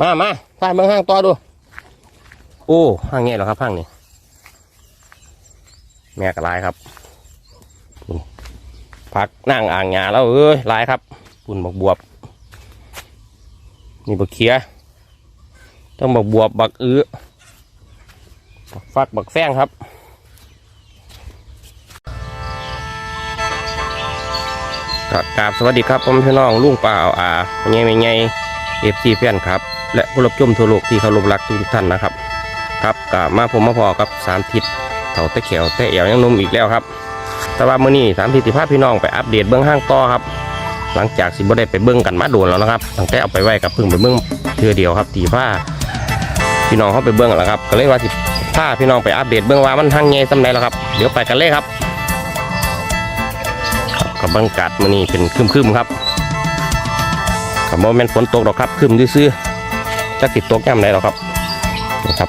มามาไปเมืองห้างต่อดู โอ้ห้างเงี้ยเหรอครับห้างนี้แม่กระลายครับพักนั่งอ่างงาแล้วเอ้ยลายครับปุ่นบักบวบ นี่บักเขียต้องบักบวบบักอื้อบักฟักบักแฟงครับครับกราบสวัสดีครับผมพี่น้องลุงป่าอาอาไงไงเอฟซีแฟนครับ และผู้รับชมทั่วโลกที่เคารพรักทุกท่านนะครับ ครับกลับมาผมมาพอกับสามทิศเถาตะเขียวแต่เอวยังนุ่มอีกแล้วครับ แต่ว่ามื้อนี้สามทิศที่พาพี่น้องไปอัปเดตเบื้องห้างต่อครับ หลังจากสิบ่ได้ไปเบื้องกันมาโดนแล้วนะครับตั้งแต่เอาไปไว้กับเพิ่งไปเบื้องเทือเดียวครับตีผ้าพี่น้องเข้าไปเบื้องแล้วครับ ก็เลยว่าสิพาพี่น้องไปอัปเดตเบื้องว่ามันทางไงสำไรแล้วครับ เดี๋ยวไปกันเลยครับกับบรรยากาศมื้อนี้เป็นครึมๆครับกับโมเมนต์ฝนตกหรอกครับครึมซื่อๆ จะติดตกย่ำไหนหรอกครับนะครับ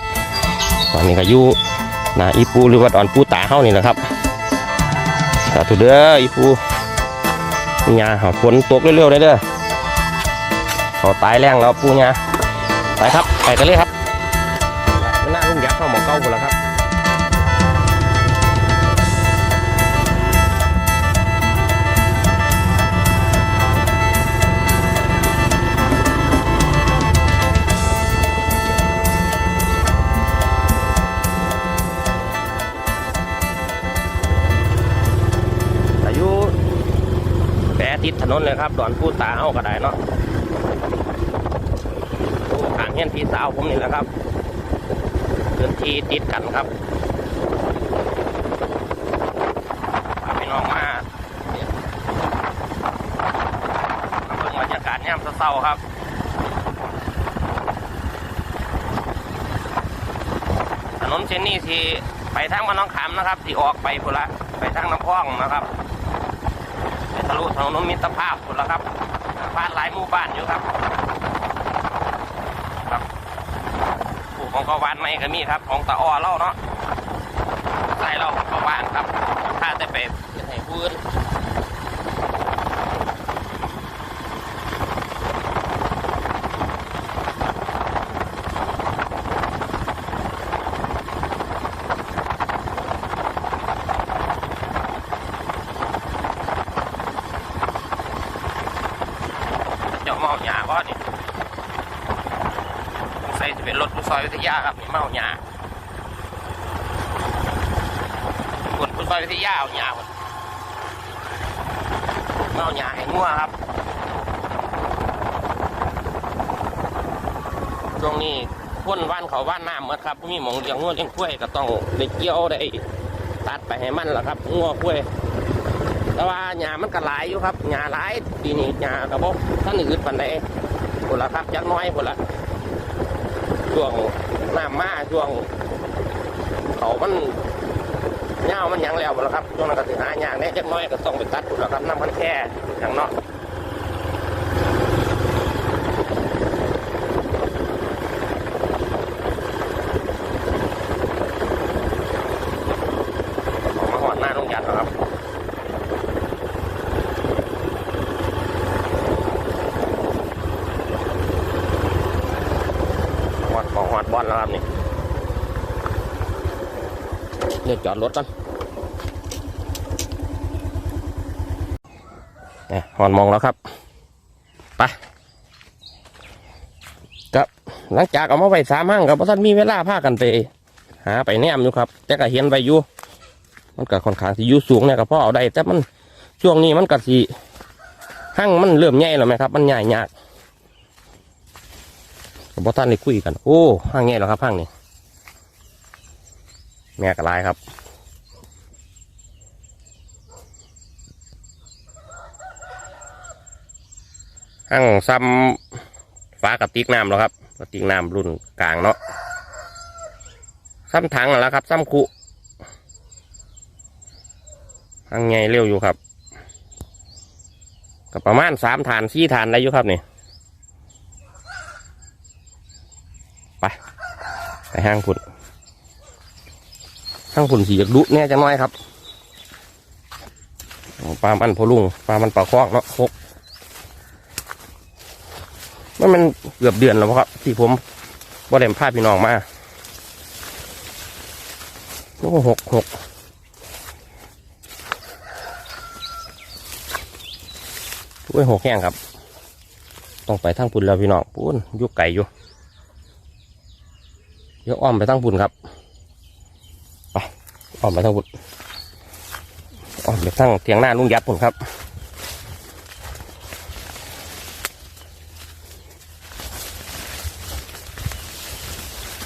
ตอนนี้ก็อยู่นาอีปูหรือว่าดอนปูตาเฮานี่นะครับสาธุเด้ออีปูปูยาหาฝนตกเร็วๆเลยเด้อเขาตายแรงแล้วปูยาไปครับ ไปกันเลยครับ ติดถนนเลยครับดอนผู้ตาเอาก็ได้เนาะผู้ขางเฮียนพี่สาวผมนี่แหละครับพื้นที่ติดกันครับพาพี่น้องมาเนี่ยมาเบิ่งบรรยากาศย่มเศร้าครับถนนเส้นนี้ที่ไปทางบ้าน้องขามนะครับที่ออกไปพุ่นละไปทางน้ำพองนะครับ ทะลุถนนมิตรภาพพุ่นละครับ บ้านหลายหมู่บ้านอยู่ครับ ครับผู้ของกวานไม่ก็มีครับ ของตะอ้อเล่าเนาะใส่เล่าของกวานครับถ้าจะไปให้ผู้นเจ้าเมาหยาก็นี่สงสัยจะเป็น รถผู้ซอยวิทยาครับมีเมาหยาคนผู้ซอยวิทยาเอาหยาหมดเมาหยาให้งัวครับช่วงนี้พ่นว่านเขาว่านน้ำหมดครับมีหมองเลี้ยงงัวเลี้ยงกล้วยก็ต้องได้เกี่ยวได้ตัดไปให้มันละครับงัวกล้วยแต่ว่าหญ้ามันก็หลายอยู่ครับหญ้าหลายปีนี้หญ้ากระบอกท่านอื่นปันใดผลละครับจักน้อยผลละ ช่วงน้ำมาช่วง เขามันเงามันยังแล้วแลละครับช่วงนั้นก็ถือหาหญ้าแน่จักน้อยก็ต้องไปตัดผลละครับน้ำมันแค่อย่างเนาะออกมาหอดหน้าลงยันแล้วครับ ห อดของหอดบอลแล้วครับนี่เรียกจอดรถกันเนี่ยหอดมองแล้วครับไปครับหลังจากเอามาไว้สามห้างกับท่านมีเวลาพากันไปหาไปแนมอยู่ครับ แต่ก็เห็นไปอยู่มันก็ค่อนข้างที่อยู่สูงเนี่ยก็พอเอาได้แต่มันช่วงนี้มันก็สิห้างมันเริ่มใหญ่แล้วไหมครับ มันใหญ่ยาก บ่ท่านได้คุยกัน โอ้ห้างแง่แล้วครับห้างนี้แม่กระลายครับห้างซ้ำฟ้ากระติกน้ำแล้วครับกระติกน้ำรุ่นกลางเนาะซ้ำถังแล้วครับซ้ำคุห้างใหญ่เร็วอยู่ครับก็ประมาณสามฐานสี่ฐานได้อยู่ครับนี่ ไป ไปห้างผุนห้างผุนสีอยากดุแน่จะน้อยครับปลามันพอลุงปลามันปลาคอกเนาะคกมันว่ามันเกือบเดือนแล้วครับที่ผมบ่ได้พาพี่น้องมาโอ้หกหกด้วยหกแห้งครับ ต้องไปทางปุ่นแล้วพี่น้องปุ่นยุกไก่อยู่ ดี๋ยวอ้อมไปทางปุ่นครับไปอ้อมไปทางปุ่นอ้อมไปทางเทียงหน้าลุงยัดปุ่นครับ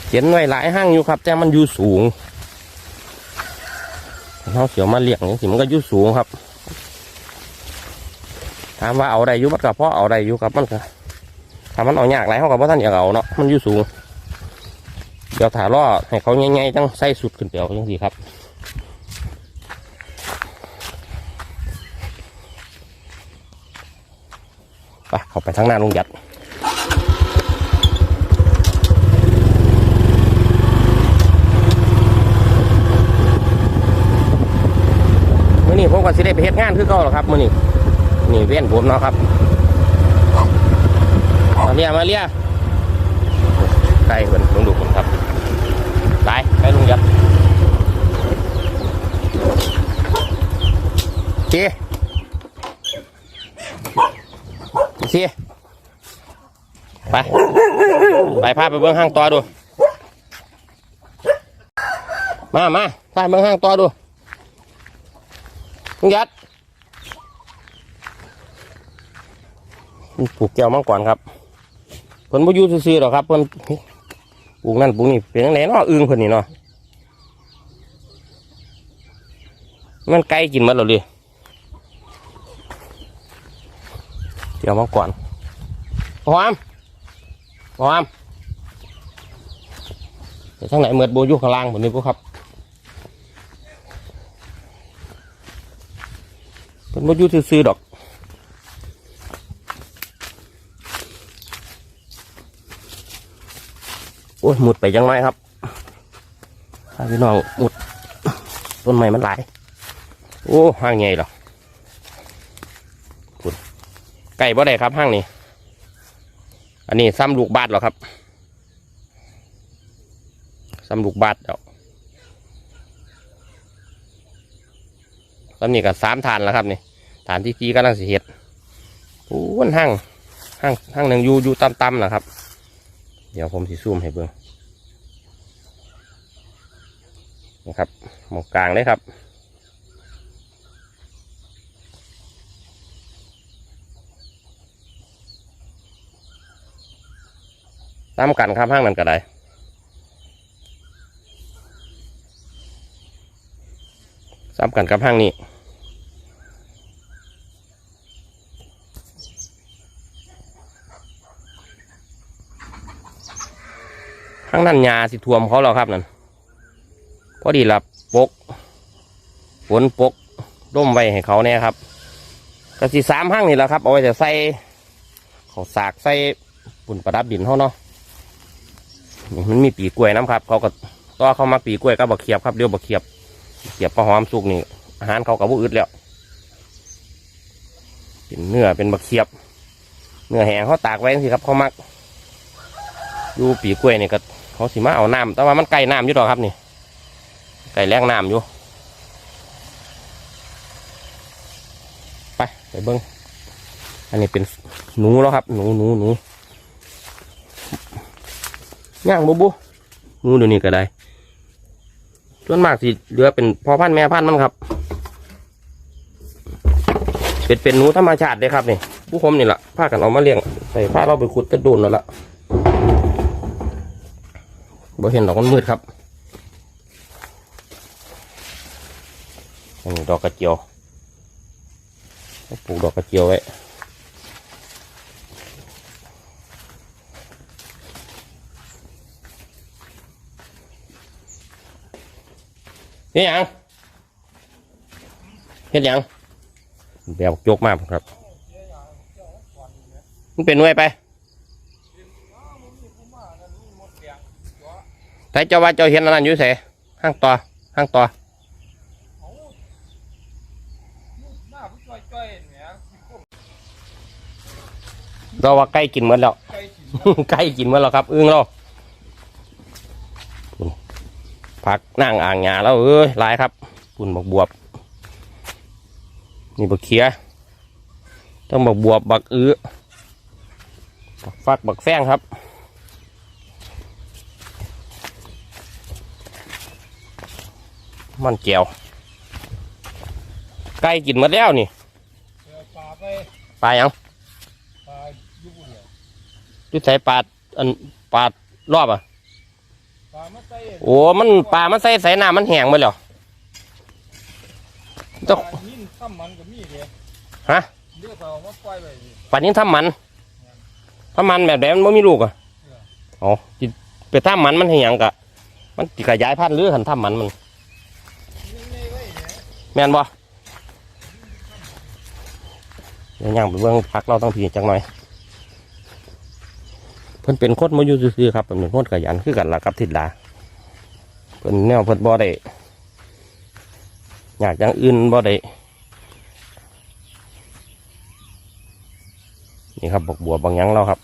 เขียนไว้หลายห้างอยู่ครับ แต่มันอยู่สูงเขาเสียวมาเลี้ยงนี่สิมันก็อยู่สูงครับถามว่าเอาได้อยู่มันก็เพราะเอาได้อยู่ครับมันก็ถ้ามันเอายากไรเขาก็บ่ท่านอยากเอาเนาะมันอยู่สูง ดี๋ยวถ่าล่อให้เขาง่ายๆจังใส่สุดขึ้นเปียวจังสิครับไปเข้าไปทางหน้าลุงยัดมื่อนี้ผมก็สิได้ไปเฮ็ดงานคือเก่าหรอครับมื่อนี้นี่เว้นผมเนาะครับมาเรียมาเรียไก่เหมือนลุงดุผมครับตายไปลุงยัดเจี๊ย เค ไป ไปพาไปเบื้องห้างต่อดู มามาพาเบื้องห้างต่อดูยัดปลูกแก้วมังกรครับเพิ่นบ่อยู่ซื่อๆหรอกครับเพิ่นปลูกนั่นปลูกนี่เป็นจังไดเนาะอึ้งเพิ่นนี่เนาะมันไก่กินมันแล้วเลย แก้วมังกรหอมหอมไปทางไหนเมือดโบยู่ข้างล่างผมนี่พวกครับเป็นบ่อยู่ซื่อดอกโอ้ยหมุดไปจังไรครับพาพี่น้องหมุดต้นไม้มันหลาย โอ้ห้างใหญ่หรอคุด ไก่บ่ได้ครับห้างนี้ อันนี้ซ้ำลูกบาทเหรอครับซ้ำลูกบาทเดี๋ยวตอนนี้ก็สามฐานแล้วครับนี่ฐานที่จีกำลังสิเห็ดโอ้วนห้างห้างห้างหนึ่งอยู่อยู่ต่ำนะครับ เดี๋ยวผมสิซูมให้เบิ่งนะครับหมองกลางเลยครับ ตามกันครับห้างนั้นก็ได้ซ้ำกันกับห้างนี้ห้างนั้นยาสิท่วมเขาแล้วครับนั่นพอดีละปกฝนปกร่มไว้ให้เขาเนี่ยครับก็สิสามห้างนี่แหละครับ เอาไว้จะใส่เขาสากใส่ปุ่นประดับดินเขาเนาะ มันมีปีกล้วยน้ำครับเขาก็ต่อเข้ามาปีกล้วยก็บักเขียบครับเดี๋ยวบักเขียบเกียบปลาหอมสุกนี่อาหารเขากับบุอึดแล้วเป็นเนื้อเป็นบะเขียบ เนื้อแห้งเขาตากไว้สิครับเขามักอยู่ปีกล้วยนี่ก็เขาสิมาเอาน้ำแต่ว่ามันไก่น้ำอยู่ดอครับนี่ไก่แรงน้ำอยู่ไปไปเบิ้งอันนี้เป็นหนูแล้วครับ หนูหนูหนู ย่างบุบุหนูเดี๋ยวนี้ก็ได้ส่วนมากสิเหลือเป็นพอพันแม่พันมันครับ เป็นเป็นหนูธรรมชาติเลยครับนี่ผู้คมนี่แหละพากันเอามาเลี้ยงใส่ผ้าเราไปขุดกระโดนแล้วล่ะบ่เห็นดอกมันมืดครับอันนี้ดอกกระเจียวปลูกดอกกระเจียวไว้ นี่หยังเฮ็ดยังแบบโจกมากครับมันเป็นหน่วไปแต่เจ้าว่าเจ้าเห็นอันนั้นอยู่เสห้างต่อห้างต่อต่อยเราว่าใกล้กินเหมดแล้วใกล้กินเหมดแล้วครับ อึ้งเรา ผักนั่งอ่างหยาแล้วเอ้ยหลายครับปุ่นบักบวบนี่บักเขียต้องบักบวบบักอื้อบักฟักบักแฟงครับมันแก้วใกล้กินหมดแล้วนี่เดี๋ยวปลาไปปลายังปลายุบเดียวดูใส่ปลาอันปลารอบอะปลามาใส่ โอ้มันปลามันใส่ใส่น้ำมันแห้งไปแล้วปต้องลานิ่นซ้ำมันก็มีเดียฮะเลือกเอามาปล่อยไว้นี่ปลานี้ทำมันทำมันแบบไหนมันไม่มีลูกอะอ๋อจิไปทำมันมันให้หยังกะมันติขยายพันธุ์หรือหันทำมันมันยังไงไว้เนี่ยแม่นบ่เดี๋ยวย่างไปเบื้องพักเราต้องพีจังหน่อย เพิ่นเป็นโคตรมาอยู่ซื่อๆครับเพิ่นเป็นโคตรขยันคือกันล่ะครับทิดลาเพิ่นแนวเพิ่นบ่ได้อยากอย่างอื่นบ่ได้นี่ครับบักบัวบางหยังเราครับ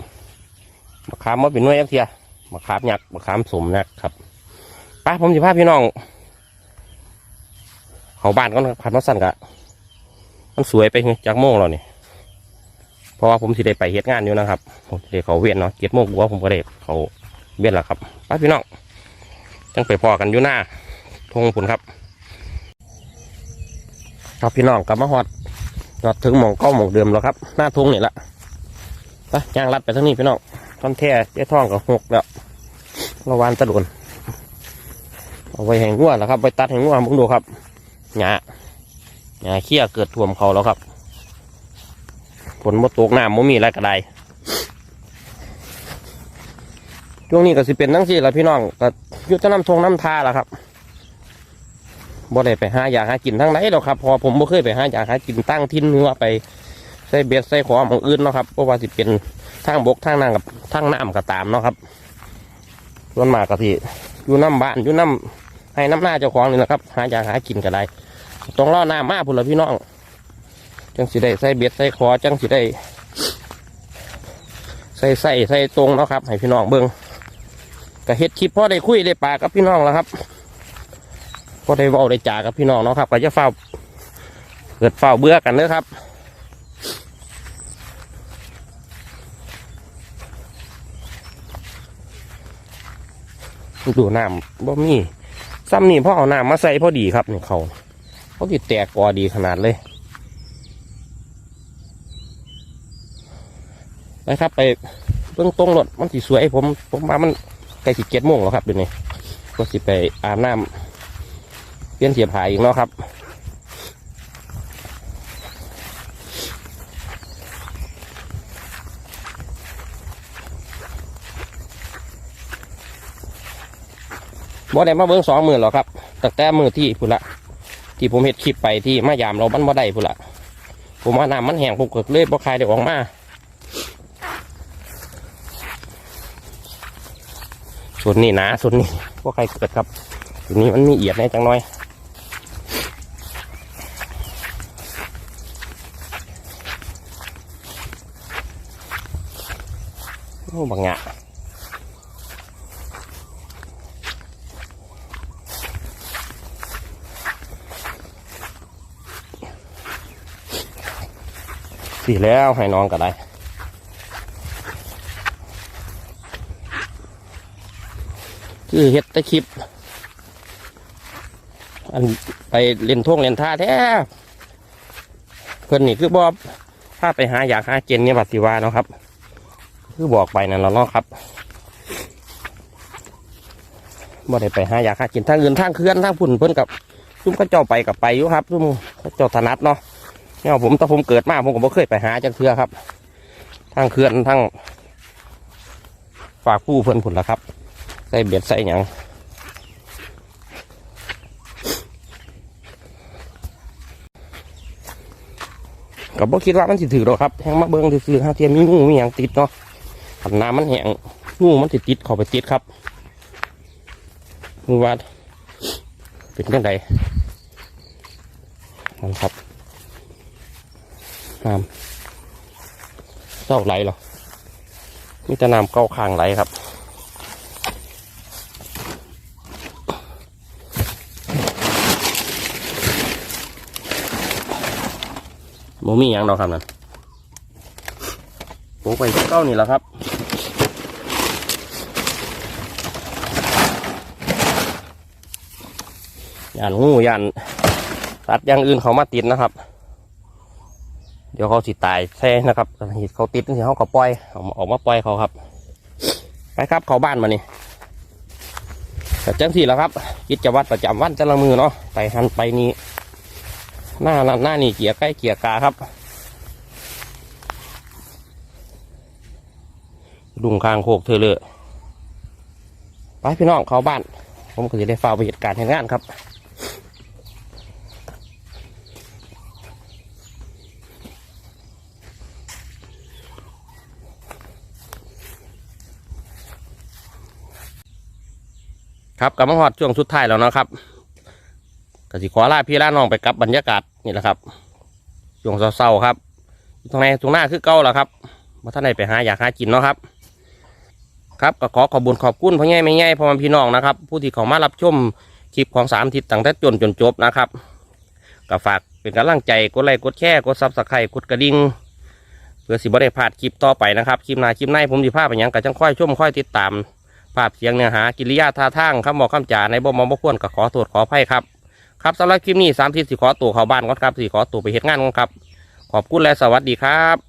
มะขามมาเป็นน่วยยักเทียมะขามยักษ์มะขามสมนะครับไปผมสิพาพี่น้อง เขาบ้านก็พันวัสั่นกะมันสวยไปจากโมงแล้วนี่ย เพราะว่าผมสิได้ไปเฮ็ดงานอยู่นะครับ ผมสิได้เขาเวียนเนาะเจ็ดโมงกว่าผมก็ได้เขาเวียนแล้วครับไปพี่น้องจังไปพอกันอยู่หน้าทงผุนครับ ครับพี่น้องกลับมาฮอดจอดถึงหมองเก้าหมองเดิมแล้วครับ หน้าทงนี่ละไปย่างลัดไปทางนี้พี่น้องท่อนแท้เจ๊ท่องกับหกแล้วระวานตะโดนเอาไว้แห่งงัวแล้วครับไปตัดแห่งงัวมึงดูครับหญ้าหญ้าเขี้ยเกิดท่วมเขาแล้วครับ นบ่ตกน้ำบ่มีอะไรก็ได้ช่วงนี้ก็สิเป็นทั้งสี่ละพี่น้องก็ยุติน้ำทงน้ำทาล้วครับบ่ได้ไปหาอยากหากินทั้งไหนหรอกครับ พอผมบ่เคยไปหาอยากหากินตั้งทิ้นหรือว่าไปใส่เบ็ดใส่ขอหมองอื่นเนาะครับเพราะว่าสิเป็นทางบกทางน้ำกับทางน้ำก็ตามเนาะครับส่วนมากก็ที่อยู่น้ำบ้านอยู่น้ำให้น้ำหน้าเจ้าของนี่แหละครับ หาอยากหากินก็ได้ต้องรอหน้ามาพุ่นละพี่น้อง จังสิได้ใส่เบ็ดใส่คอจังสิได้ ใส่ใส่ใส่ตรงเนาะครับ ให้พี่น้องเบิ้งก็เฮ็ดคลิปพ่อได้คุยได้ปากกับพี่น้องแล้วครับพ่อได้เว้าได้จากับพี่น้องเนาะครับก็จะเฝ้าเกิดเฝ้าเบื่อกันเด้อครับดูน้ำบ่มีซ้ำนี่พ่อเอาน้ำมาใส่พอดีครับนี่เขาเขาติดแตกกอดีขนาดเลย ไปครับ ไปเบื้องตรงรถมันสีสวยผมผมมามันใกล้สิเจ็ดโมงแล้วครับเดี๋ยวนี้ก็สิไปอาบน้ำเปลี่ยนเสียผายอีกเนาะครับบ่ได้มาเบิ้งสองหมื่นหรอครับตั้งแต่มือที่พุ่นละที่ผมเห็ดคลิปไปที่มายามเรามันบ่ได้พุ่นละผมว่าน้ำมันแห้งผมเก็เลยบ่คายได้ออกมา ส่วนนี้นะส่วนนี้พวกใครเกิดครับส่วนนี้มันมีเอียดแน่จังน้อยโอ้บางงะสีแล้วให้น้องก็ได้ คือเฮ็ดต่คลิป อันไปเล่นท่วงเล่นท่าแท้เพื่อนนี่คือบอกถ้าไปหาอยากหาเจนเนี่ยบัดสิวาเนาะครับ คือบอกไปนั่นแหล้วเนาะครับบ่ได้ไปหาอยากหากินทางอื่นทางเคลื่อนทางพุ่นเพิ่นกับซุ่มเข้าเจ้าไปกับไปอยู่ครับซุ่มเขาเจ้าถนัดเนาะเนี่ยผมแต่ผมเกิดมาผมก็บ่เคยไปหาจังเทือครับ ทางเคลื่อนทางฝากผู้เพิ่นพุ่นละครับ ใส่เบ็ดใส่หยังก็บ่คิดว่ามันสิถือหรอกครับแห้งมาเบิ้งซื่อๆฮะเทียมมีงูมีหยังติดเนาะขันน้ำมันแห้งงูมันติดติดเข้าไปติดครับมือว่าเป็นยังไงนั่นครับน้ำเศร้าไหลหรอมีแต่น้ำเก้าข้างไหลครับ โมมีอย่างดอกครับนั่นโอ้ไปเก้านี่แหละครับยานงูยานสัตว์อย่างอื่นเขามาติดนะครับ เดี๋ยวเขาสิตายแท้นะครับเห็นเขาติดนี่เขาก็ปล่อยอออกมาปล่อยเขาครับ ไปครับเขาบ้านมานี่จังสี่แล้วครับกิจวัตรประจำวันแต่ละมือเนาะไปหันไปนี้ หน้าหน้านี่เกียร์ใกล้เกียร์กาครับดุงคางโคกเธอเลยไปพี่น้องเขาบ้าน ผมก็จะได้ฝ้ากไปเหตุการณ์แห่งงานครับครับกลับมาฮอดช่วงสุดท้ายแล้วนะครับ ก็สิขอลาพี่ลาน้องไปกับบรรยากาศนี่แหละครับช่วงเศร้าๆครับตรงไหนตรงหน้าคือเก่าแล้วครับว่าท่านใดไปหาอยากหากินเนาะครับ ครับก็ขอขอบคุญขอบคุณพ่อใหญ่แม่ใหญ่พ่อแม่พี่น้องนะครับ ผู้ที่เขามารับชมคลิปของสามทิศตั้งแต่จนจนจบนะครับก็ฝากเป็นกำลังใจกดไลค์กดแชร์กดซับสไครต์กดกระดิ่งเพื่อสิบได้พลาดคลิปต่อไปนะครับคลิปหน้าคลิปในผมสิพาไปหยังก็จังค่อยชมค่อยติดตามภาพเสียงเนื้อหากิริยาท่าทางคำบอกคำจาในบ่มองบ่ควรก็ขอโทษขออภัยครับ ครับสำหรับคลิปนี้สามทิศสิขอตัวเข้าบ้านก่อนครับสิขอตัวไปเฮ็ดงานก่อนครับ ขอบคุณและสวัสดีครับ